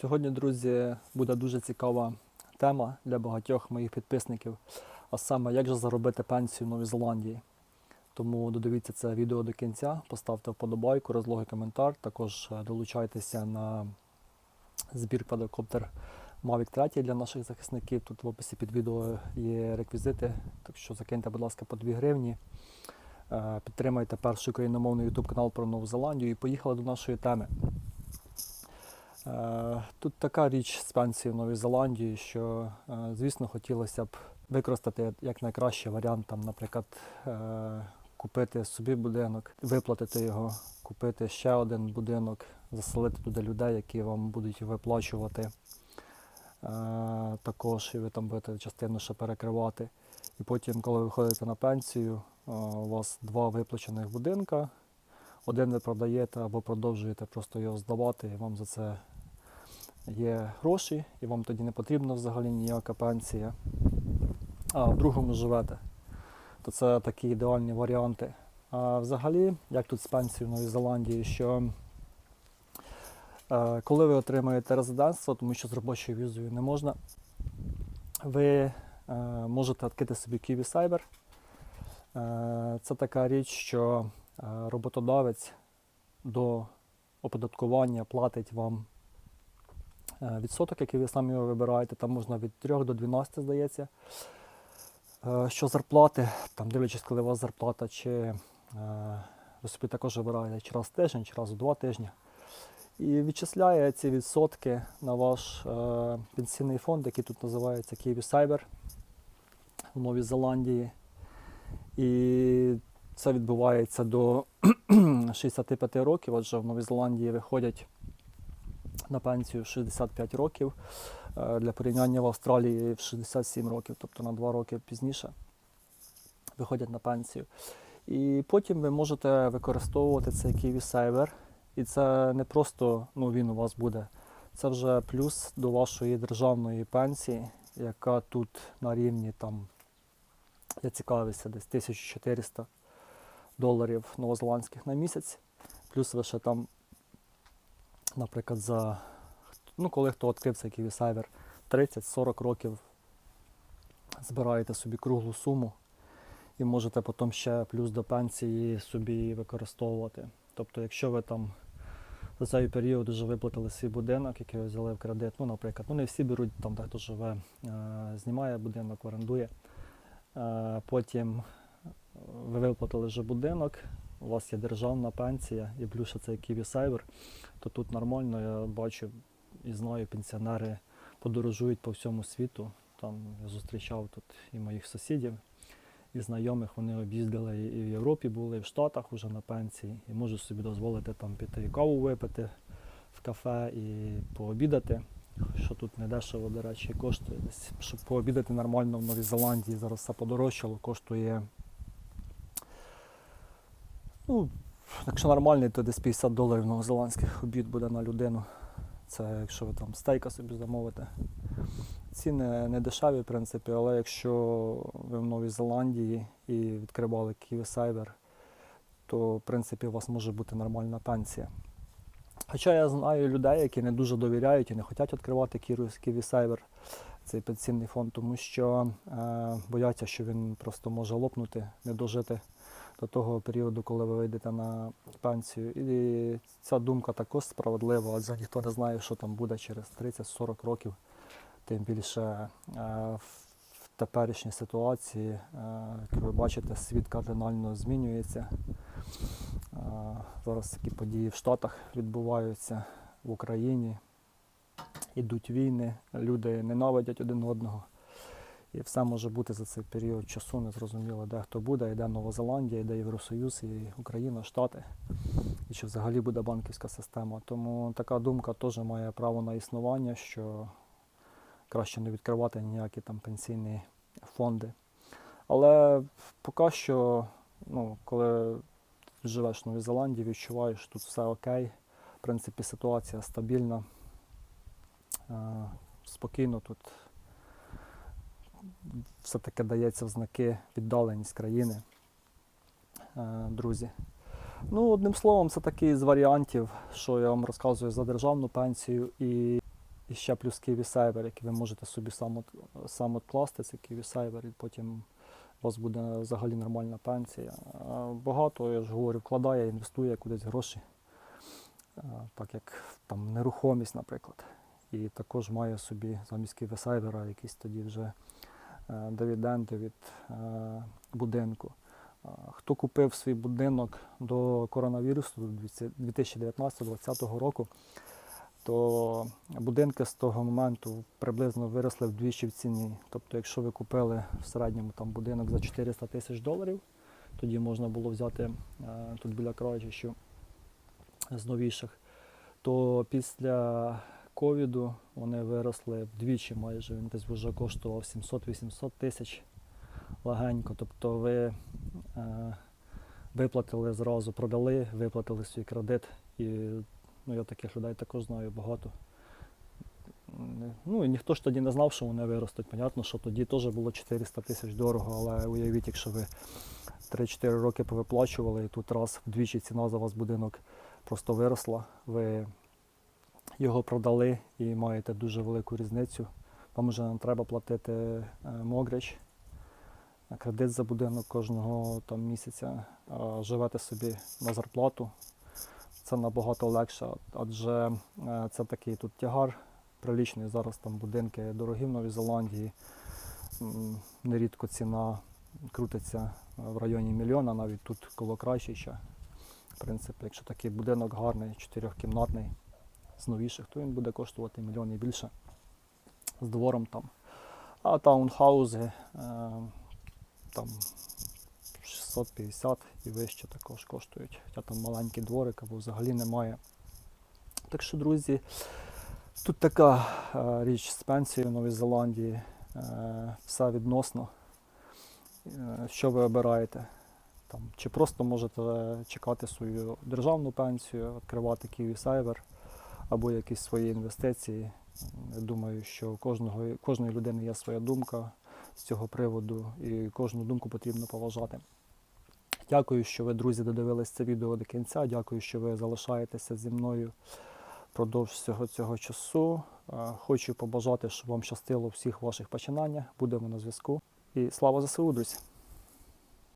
Сьогодні, друзі, буде дуже цікава тема для багатьох моїх підписників, а саме як же заробити пенсію в Новій Зеландії. Тому додивіться це відео до кінця, поставте вподобайку, розлогий коментар. Також е, долучайтеся на збір квадрокоптер Mavic 3 для наших захисників. Тут в описі під відео є реквізити, так що закиньте, будь ласка, по 2 гривні. Е, Підтримайте перший україномовний YouTube канал про Нову Зеландію і поїхали до нашої теми. Е, Тут така річ з пенсією в Новій Зеландії, що, е, звісно, хотілося б використати як найкращий варіант, там, наприклад, е, купити собі будинок, виплатити його, купити ще один будинок, заселити туди людей, які вам будуть виплачувати. Також і ви там будете частину ще перекривати. І потім, коли ви виходите на пенсію, у вас два виплачених будинка. Один ви продаєте або продовжуєте просто його здавати, і вам за це є гроші, і вам тоді не потрібна взагалі ніяка пенсія. А в другому живете. То це такі ідеальні варіанти. А взагалі, як тут з пенсією в Новій Зеландії, що е, коли ви отримаєте резидентство, тому що з робочою візою не можна, ви е, можете відкрити собі Kiwi Cyber. Е, Це така річ, що е, роботодавець до оподаткування платить вам відсоток, який ви самі вибираєте. Там можна від 3 до 12, здається. Е, Що зарплати, там дивлячись, коли у вас зарплата, чи е, ви собі також вибираєте чи раз в тиждень, чи раз у два тижні. І відчисляє ці відсотки на ваш е, пенсійний фонд, який тут називається Kiwi Cyber в Новій Зеландії. І це відбувається до 65 років, адже в Новій Зеландії виходять на пенсію 65 років. Е, Для порівняння в Австралії в 67 років, тобто на 2 роки пізніше виходять на пенсію. І потім ви можете використовувати цей Kiwi Saver. І це не просто ну, він у вас буде, це вже плюс до вашої державної пенсії, яка тут на рівні там, я цікавився, десь 1400 доларів новозеландських на місяць. Плюс ви ще там, наприклад, за ну, коли хто відкрив цей Kiwi 30-40 років збираєте собі круглу суму і можете потім ще плюс до пенсії собі використовувати. Тобто, якщо ви там за цей період вже виплатили свій будинок, який ви взяли в кредит, ну, наприклад, ну не всі беруть, там дехто живе, е, знімає будинок, орендує. Е, Потім ви виплатили вже будинок, у вас є державна пенсія і плюс Kiwi Cyber, то тут нормально, я бачу і знаю, пенсіонери подорожують по всьому світу. Там я зустрічав тут і моїх сусідів, і знайомих, вони об'їздили і в Європі були, і в Штатах вже на пенсії, і можуть собі дозволити там піти і каву випити в кафе і пообідати. Що тут не дешево, до речі, коштує десь. Щоб пообідати нормально в Новій Зеландії, зараз все подорожчало, коштує. Ну, якщо нормальний, то десь 50 доларів новозеландських обід буде на людину. Це якщо ви там стейка собі замовите. Ціни не дешеві, в принципі, але якщо ви в Новій Зеландії і відкривали Kiwi Cyber, то в принципі у вас може бути нормальна пенсія. Хоча я знаю людей, які не дуже довіряють і не хочуть відкривати Kiwi Kiwi Cyber, цей пенсійний фонд, тому що е, бояться, що він просто може лопнути, не дожити до того періоду, коли ви вийдете на пенсію. І ця думка також справедлива, адже ніхто не знає, що там буде через 30-40 років. Тим більше е, в теперішній ситуації, е, як ви бачите, світ кардинально змінюється. Е, Зараз такі події в Штатах відбуваються в Україні. Ідуть війни, люди ненавидять один одного. І все може бути за цей період часу, незрозуміло, де хто буде, йде Нова Зеландія, йде Євросоюз, і Україна, Штати, і чи взагалі буде банківська система. Тому така думка теж має право на існування, що краще не відкривати ніякі там пенсійні фонди. Але поки що, ну, коли живеш в Новій Зеландії, відчуваєш, що тут все окей. В принципі, ситуація стабільна, е, спокійно тут все-таки дається в знаки віддаленість країни, е, друзі. Ну, одним словом, це такий з варіантів, що я вам розказую за державну пенсію і І ще плюс Cyber, який ви можете собі сам, от, сам откласти, це Cyber, і потім у вас буде взагалі нормальна пенсія. Багато, я ж говорю, вкладає, інвестує кудись гроші, так як там нерухомість, наприклад. І також має собі замість Cyber якісь тоді вже е, дивіденди від е, будинку. Хто купив свій будинок до коронавірусу 2019-2020 року, то будинки з того моменту приблизно виросли вдвічі в ціні. Тобто, якщо ви купили в середньому там будинок за 400 тисяч доларів, тоді можна було взяти е, тут біля Кроїчищу з новіших, то після ковіду вони виросли вдвічі майже. Він десь вже коштував 700-800 тисяч легенько. Тобто ви е, виплатили зразу, продали, виплатили свій кредит. І ну, я таких людей також знаю багато. Ну і ніхто ж тоді не знав, що вони виростуть. Понятно, що тоді теж було 400 тисяч дорого, але уявіть, якщо ви 3-4 роки повиплачували, і тут раз вдвічі ціна за вас будинок просто виросла, ви його продали і маєте дуже велику різницю. Вам вже не треба платити е, могрич, кредит за будинок кожного там, місяця, живете собі на зарплату. Це набагато легше, адже е, це такий тут тягар прилічний. Зараз там будинки дорогі в Новій Зеландії. Нерідко ціна крутиться в районі мільйона, навіть тут коло Крайчича. В принципі, якщо такий будинок гарний, чотирьохкімнатний, з новіших, то він буде коштувати мільйон і більше з двором там. А таунхаузи е, там 650 і вище також коштують. Хоча там маленький дворик або взагалі немає. Так що, друзі, тут така е, річ з пенсією в Новій Зеландії. Е, все відносно. Що ви обираєте? Там, чи просто можете чекати свою державну пенсію, відкривати Kiwi Cyber або якісь свої інвестиції. Я думаю, що кожного, кожної людини є своя думка з цього приводу, і кожну думку потрібно поважати. Дякую, що ви, друзі, додивились це відео до кінця. Дякую, що ви залишаєтеся зі мною впродовж всього цього часу. Хочу побажати, щоб вам щастило всіх ваших починаннях. Будемо на зв'язку. І слава ЗСУ, друзі!